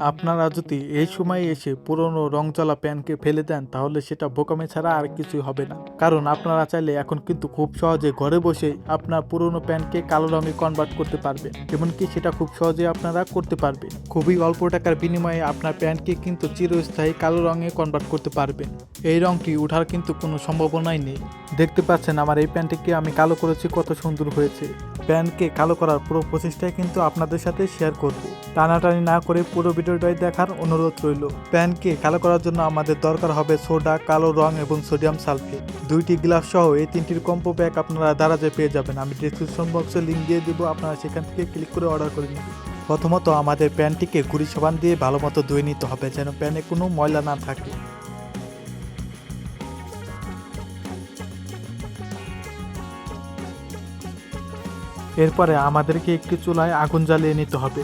আপনারা যদি এই সময় এসে পুরনো রংচলা প্যান্টকে ফেলে দেন, তাহলে সেটা বোকামে ছাড়া আর কিছুই হবে না। কারণ আপনারা চাইলে এখন কিন্তু খুব সহজে ঘরে বসে আপনার পুরনো প্যান্টকে কালো রঙে কনভার্ট করতে পারবেন, এমনকি সেটা খুব সহজে আপনারা করতে পারবেন। খুবই অল্প টাকার বিনিময়ে আপনার প্যান্টকে কিন্তু চিরস্থায়ী কালো রঙে কনভার্ট করতে পারবেন। এই রংটি ওঠার কিন্তু কোনো সম্ভাবনাই নেই। দেখতে পাচ্ছেন আমার এই প্যান্টটিকে আমি কালো করেছি, কত সুন্দর হয়েছে। প্যান্টকে কালো করার পুরো প্রচেষ্টাই কিন্তু আপনাদের সাথে শেয়ার করব। টানাটানি না করে পুরো ভিডিওটাই দেখার অনুরোধ রইল। প্যানকে কালো করার জন্য আমাদের দরকার হবে সোডা, কালো রং এবং সোডিয়াম সালফেট। দুইটি গ্লাস সহ এই তিনটির কম্পো ব্যাগ আপনারা দারাজে পেয়ে যাবেন। আমি ডিসক্রিপশন বক্সে লিঙ্ক দিয়ে দেবো, আপনারা সেখান থেকে ক্লিক করে অর্ডার করে নেবেন প্রথমত আমাদের প্যানটিকে গুড়ি সাবান দিয়ে ভালো মতো ধুয়ে নিতে হবে যেন প্যানে কোনো ময়লা না থাকে। এরপরে আমাদেরকে একটি চুলায় আগুন জ্বালিয়ে নিতে হবে।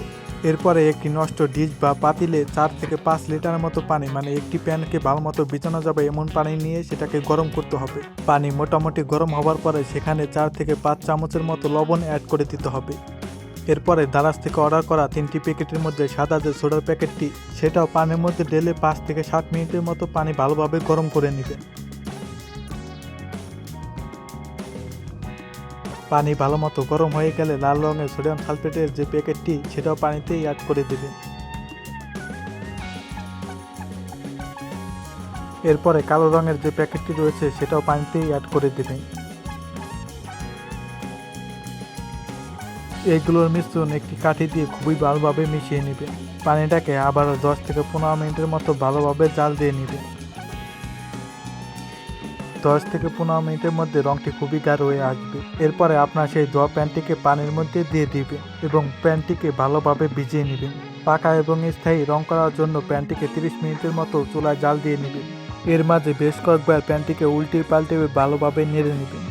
এরপরে একটি নষ্ট ডিশ বা পাতিলে চার থেকে পাঁচ লিটার মতো পানি মানে একটি প্যানকে ভালো মতো বিছানো যাবে এমন পানি নিয়ে সেটাকে গরম করতে হবে। পানি মোটামুটি গরম হওয়ার পরে সেখানে চার থেকে পাঁচ চামচের মতো লবণ অ্যাড করে দিতে হবে। এরপরে দারাজ থেকে অর্ডার করা তিনটি প্যাকেটের মধ্যে সাদা যে সোডার প্যাকেটটি, সেটাও পানির মধ্যে ঢেলে পাঁচ থেকে সাত মিনিটের মতো পানি ভালোভাবে গরম করে নেবেন। পানি ভালো মতো গরম হয়ে গেলে লাল রঙের সোডিয়াম সালফেটের যে প্যাকেটটি, সেটাও পানিতেই অ্যাড করে দেবেন এরপরে কালো রঙের যে প্যাকেটটি রয়েছে, সেটাও পানিতেই অ্যাড করে দেবেন এইগুলোর মিশ্রণ একটি কাঠি দিয়ে খুবই ভালোভাবে মিশিয়ে নেবেন পানিটাকে আবার দশ থেকে পনেরো মিনিটের মতো ভালোভাবে জাল দিয়ে নেবেন দশ থেকে পনেরো মিনিটের মধ্যে রংটি খুবই গাঢ় হয়ে আসবে। এরপরে আপনার সেই ধোয়া প্যান্টটিকে পানির মধ্যে দিয়ে দিবেন এবং প্যান্টটিকে ভালোভাবে ভিজিয়ে নেবেন পাকা এবং স্থায়ী রং করার জন্য প্যান্টটিকে তিরিশ মিনিটের মতো চুলায় জাল দিয়ে নেবেন এর মাঝে বেশ কয়েকবার প্যান্টটিকে উল্টে পাল্টে ভালোভাবে নেড়ে নেবেন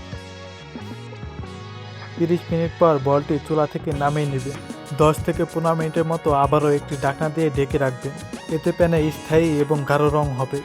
তিরিশ মিনিট পর বলটি চুলা থেকে নামিয়ে নেবেন দশ থেকে পনেরো মিনিটের মতো আবারও একটি ঢাকনা দিয়ে ঢেকে রাখবেন এতে প্যানে স্থায়ী এবং গাঢ় রং হবে।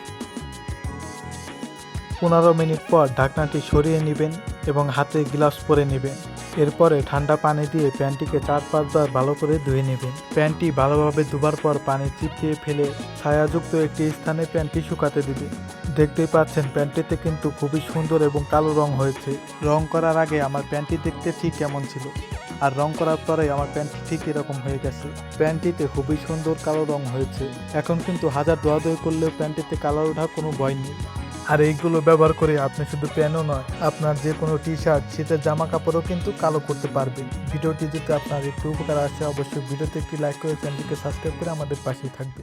পনেরো মিনিট পর ঢাকনাটি সরিয়ে নেবেন এবং হাতে গ্লাভস পরে নেবেন। এরপরে ঠান্ডা পানি দিয়ে প্যান্টটিকে চার পাঁচবার ভালো করে ধুয়ে নেবেন। প্যান্টটি ভালোভাবে ধোবার পর পানি চিপকিয়ে ফেলে ছায়াযুক্ত একটি স্থানে প্যান্টটি শুকাতে দিবেন দেখতেই পাচ্ছেন প্যান্টটিতে কিন্তু খুবই সুন্দর এবং কালো রং হয়েছে। রং করার আগে আমার প্যান্টটি দেখতে ঠিক কেমন ছিল। আর রং করার পরে আমার প্যান্টটি ঠিক এরকম হয়ে গেছে। প্যান্টটিতে খুবই সুন্দর কালো রং হয়েছে। এখন কিন্তু হাজার দোয়া করলেও প্যান্টটিতে কালার ওঠা কোনো ভয় নেই। আর এইগুলো ব্যবহার করে আপনি শুধু প্যানও নয়, আপনার যে কোনো টি শার্ট শীতের জামা কাপড়ও কিন্তু কালো করতে পারবেন ভিডিওটি যদি আপনার একটু উপকার আসে, অবশ্যই ভিডিওতে একটি লাইক করে চ্যানেলটিকে সাবস্ক্রাইব করে আমাদের পাশেই থাকবে।